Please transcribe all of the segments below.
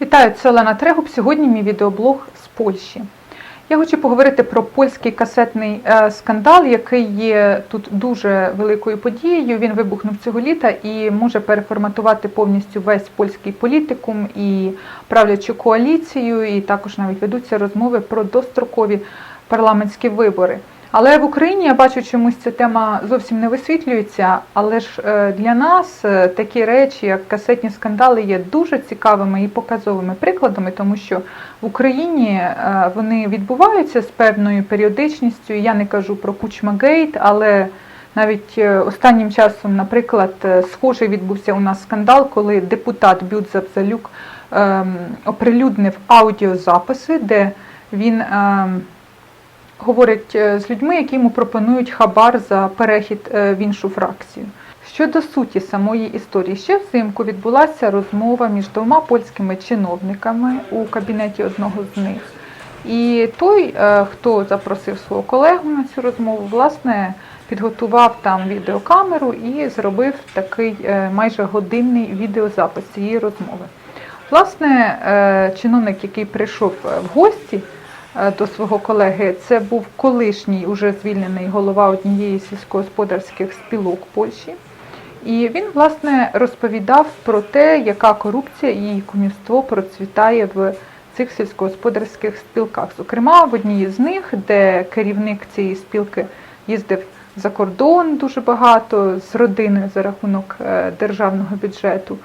Вітаю, це Олена Трегуб. Сьогодні мій відеоблог з Польщі. Я хочу поговорити про польський касетний е, скандал, який є тут дуже великою подією. Він вибухнув цього літа і може переформатувати повністю весь польський політикум і правлячу коаліцію, і також навіть ведуться розмови про дострокові парламентські вибори. Але в Україні я бачу, чомусь ця тема зовсім не висвітлюється. Але ж е, для нас е, такі речі, як касетні скандали, є дуже цікавими і показовими прикладами, тому що в Україні е, вони відбуваються з певною періодичністю. Я не кажу про Кучмагейт, але навіть останнім часом, наприклад, схожий відбувся у нас скандал, коли депутат Бюдзап Залюк ем, оприлюднив аудіозаписи, де він. Говорить е, з людьми, які йому пропонують хабар за перехід е, в іншу фракцію. Щодо суті самої історії, ще взимку відбулася розмова між двома польськими чиновниками у кабінеті одного з них. І той, е, хто запросив свого колегу на цю розмову, власне, підготував там відеокамеру і зробив такий майже годинний відеозапис цієї розмови. Власне, чиновник, який прийшов в гості, до свого колеги. Це був колишній уже звільнений голова однієї сільськогосподарських спілок Польщі. І він, власне, розповідав про те, яка корупція і кумівство процвітає в цих сільськогосподарських спілках. Зокрема, в одній з них, де керівник цієї спілки їздив за кордон дуже багато з родиною за рахунок е, державного бюджету.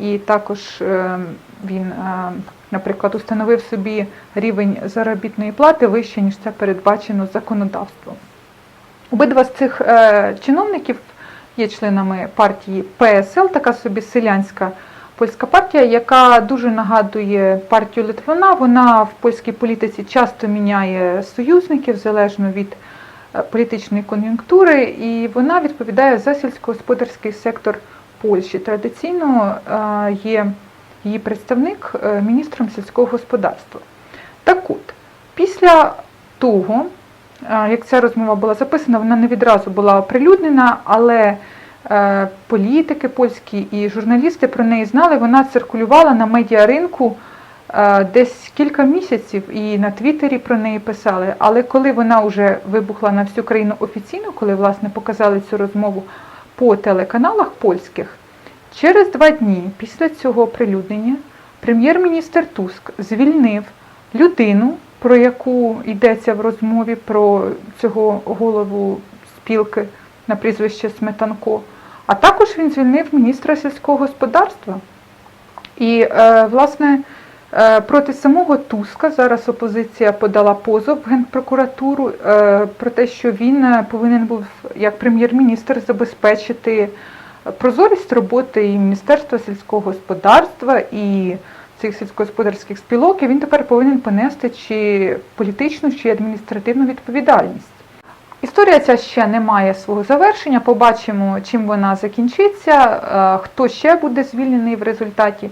І також е, він, е, наприклад, установив собі рівень заробітної плати вище, ніж це передбачено законодавством. Обидва з цих е, чиновників є членами партії ПСЛ, така собі селянська польська партія, яка дуже нагадує партію Литвина. Вона в польській політиці часто міняє союзників залежно від е, політичної кон'юнктури, і вона відповідає за сільськогосподарський сектор Польщі. Традиційно е, є її представник е, міністром сільського господарства. Так от, після того, е, як ця розмова була записана, вона не відразу була оприлюднена, але е, політики польські і журналісти про неї знали, вона циркулювала на медіаринку десь кілька місяців і на Твіттері про неї писали. Але коли вона вже вибухла на всю країну офіційно, коли власне показали цю розмову по телеканалах польських, через два дні після цього оприлюднення прем'єр-міністр Туск звільнив людину, про яку йдеться в розмові про цього голову спілки на прізвище Сметанко. А також він звільнив міністра сільського господарства. І, е, власне, е, проти самого Туска зараз опозиція подала позов в Генпрокуратуру е, про те, що він повинен був як прем'єр-міністр забезпечити прозорість роботи і Міністерства сільського господарства і цих сільськогосподарських спілок, і він тепер повинен понести чи політичну, чи адміністративну відповідальність. Історія ця ще не має свого завершення. Побачимо, чим вона закінчиться, е, хто ще буде звільнений в результаті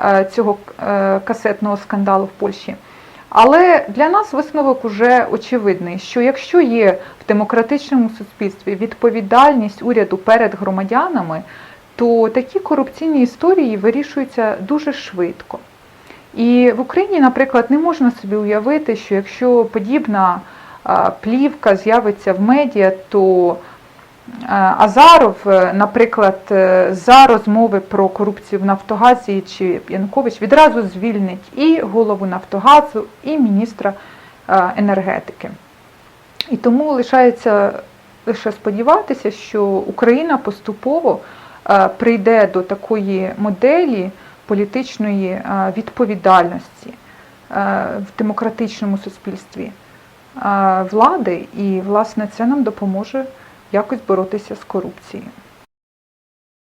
е, цього е, касетного скандалу в Польщі. Але для нас висновок уже очевидний, що якщо є в демократичному суспільстві відповідальність уряду перед громадянами, то такі корупційні історії вирішуються дуже швидко. І в Україні, наприклад, не можна собі уявити, що якщо подібна плівка з'явиться в медіа, то Азаров, е, наприклад, е, за розмови про корупцію в Нафтогазі чи Янукович відразу звільнить і голову Нафтогазу, і міністра енергетики. І тому лишається лише сподіватися, що Україна поступово е, прийде до такої моделі політичної е, відповідальності е, в демократичному суспільстві е, влади, і, власне, це нам допоможе якось боротися з корупцією.